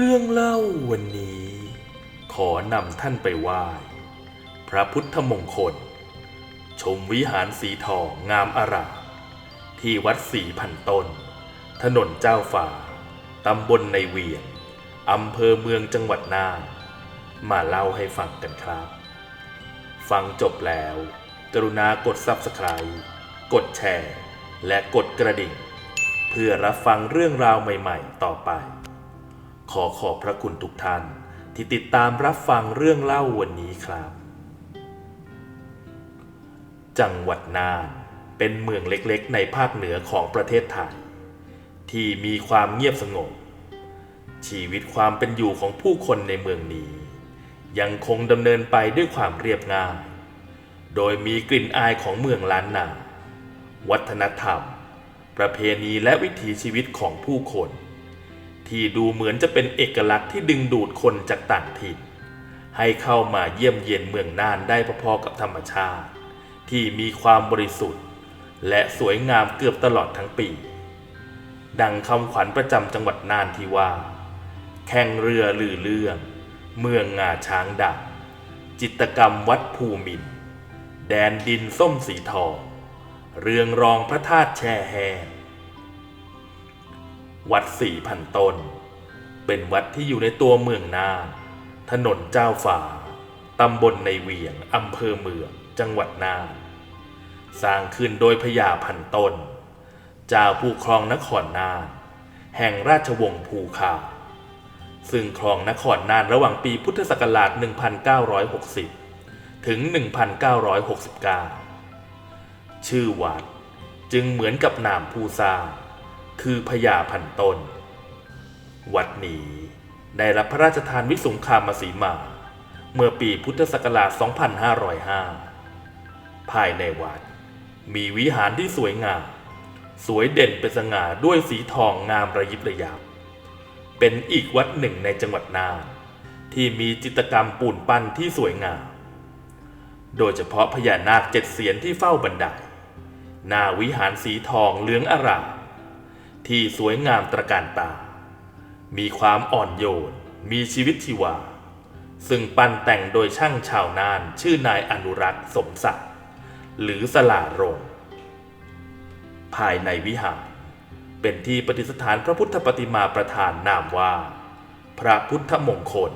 เรื่องเล่าวันนี้ ขอนำท่านไปไหว้พระพุทธมงคล ชมวิหารสีทองงามอารามที่วัดสีพันต้น ถนนเจ้าฝ่าตำบลในเวียงอำเภอเมืองจังหวัดน่านมาเล่าให้ฟังกันครับ ฟังจบแล้ว กรุณากด Subscribe กดแชร์ และกดกระดิ่ง เพื่อรับฟังเรื่องราวใหม่ ๆ ต่อไป ขอขอบพระคุณทุกท่าน ที่ติดตามรับฟังเรื่องเล่าวันนี้ครับ จังหวัดน่านเป็นเมืองเล็กๆ ในภาคเหนือของประเทศไทย ที่มีความเงียบสงบ ชีวิตความเป็นอยู่ของผู้คนในเมืองนี้ ยังคงดำเนินไปด้วยความเรียบง่าย โดยมีกลิ่นอายของเมืองล้านนา วัฒนธรรม ประเพณีและวิถีชีวิตของผู้คน ที่ดูเหมือนจะเป็นเอกลักษณ์ที่ดึงดูดคนจากต่างถิ่น ให้เข้ามาเยี่ยมเยียนเมืองน่านได้พอๆกับธรรมชาติ ที่มีความบริสุทธิ์ และสวยงามเกือบตลอดทั้งปี ดังคำขวัญประจำจังหวัดน่านที่ว่า แข่งเรือลือเรื่อง เมืองงาช้างดักจิตกรรมวัดภูมิน แดนดินส้มสีทอง เรืองรองพระธาตุแช่แห้ง วัดสี่พันต้น เป็นวัดที่อยู่ในตัวเมืองน่านถนนเจ้าฝาตำบลในเวียงอำเภอเมืองจังหวัดน่านสร้างขึ้นโดยพญาพันต้น เจ้าผู้ครองนครน่าน แห่งราชวงศ์ภูคาซึ่งครองนครน่านระหว่างปีพุทธศักราช 1960 ถึง 1969 ชื่อวัดจึงเหมือนกับนามผู้สร้าง คือพญาพันต้น วัดนี้ได้รับพระราชทานวิสุงคามสีมา เมื่อปีพุทธศักราช 2505 ภายในวัด มีวิหารที่สวยงาม สวยเด่นเป็นสง่าด้วยสีทองงามระยิบระยับ เป็นอีกวัดหนึ่งในจังหวัดน่านที่มีจิตรกรรมปูนปั้นที่สวยงาม โดยเฉพาะพญานาคเจ็ดเสียนที่เฝ้าบันไดหน้าวิหารสีทองเหลืองอาราม ที่สวยงามตระการตา มีความอ่อนโยน มีชีวิตชีวา ซึ่งปั้นแต่งโดยช่างชาวนานชื่อนายอนุรักษ์สมศักดิ์ หรือสลารง ภายในวิหาร เป็นที่ประดิษฐานพระพุทธปฏิมาประธานนามว่า พระพุทธมงคล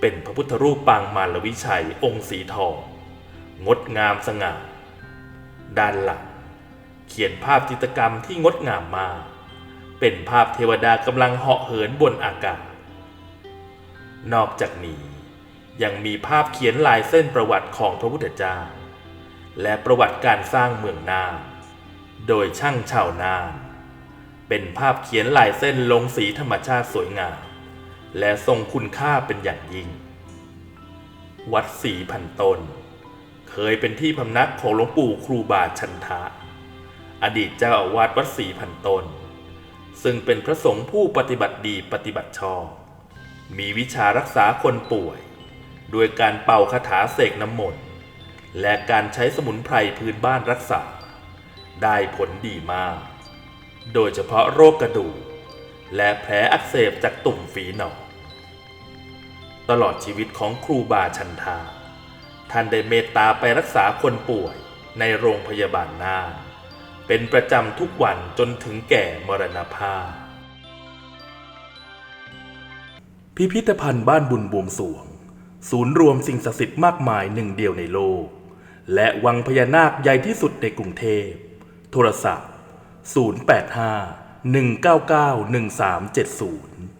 เป็นพระพุทธรูปปางมารวิชัยองค์สีทอง งดงามสง่า ด้านหลัง เขียนภาพจิตรกรรมที่งดงามมากเป็นภาพเทวดากำลังเหาะเหินบนอากาศ นอกจากนี้ยังมีภาพเขียนลายเส้นประวัติของพระพุทธเจ้า และประวัติการสร้างเมืองนานโดยช่างชาวนาน เป็นภาพเขียนลายเส้นลงสีธรรมชาติสวยงาม และทรงคุณค่าเป็นอย่างยิ่ง วัดสีพันตน เคยเป็นที่พำนักของหลวงปู่ครูบาชันทะ อดีตเจ้าอาวาสวัดสีพันตน ซึ่งเป็นพระสงฆ์ผู้ปฏิบัติดีปฏิบัติชอบ มีวิชารักษาคนป่วย ด้วยการเป่าคาถาเสกน้ำมนต์ และการใช้สมุนไพรพื้นบ้านรักษา ได้ผลดีมาก โดยเฉพาะโรคกระดูก และแผลอักเสบจากตุ่มฝีหนองตลอดชีวิตของครูบาชันทา ท่านได้เมตตาไปรักษาคนป่วยในโรงพยาบาลน่าน เป็นประจำทุกวันจนถึงแก่มรณภาพ พิพิธภัณฑ์บ้านบุญบวงสวง ศูนย์รวมสิ่งศักดิ์สิทธิ์มากมายหนึ่งเดียวในโลก และวังพญานาคใหญ่ที่สุดในกรุงเทพ โทรศัพท์ 085 199 1370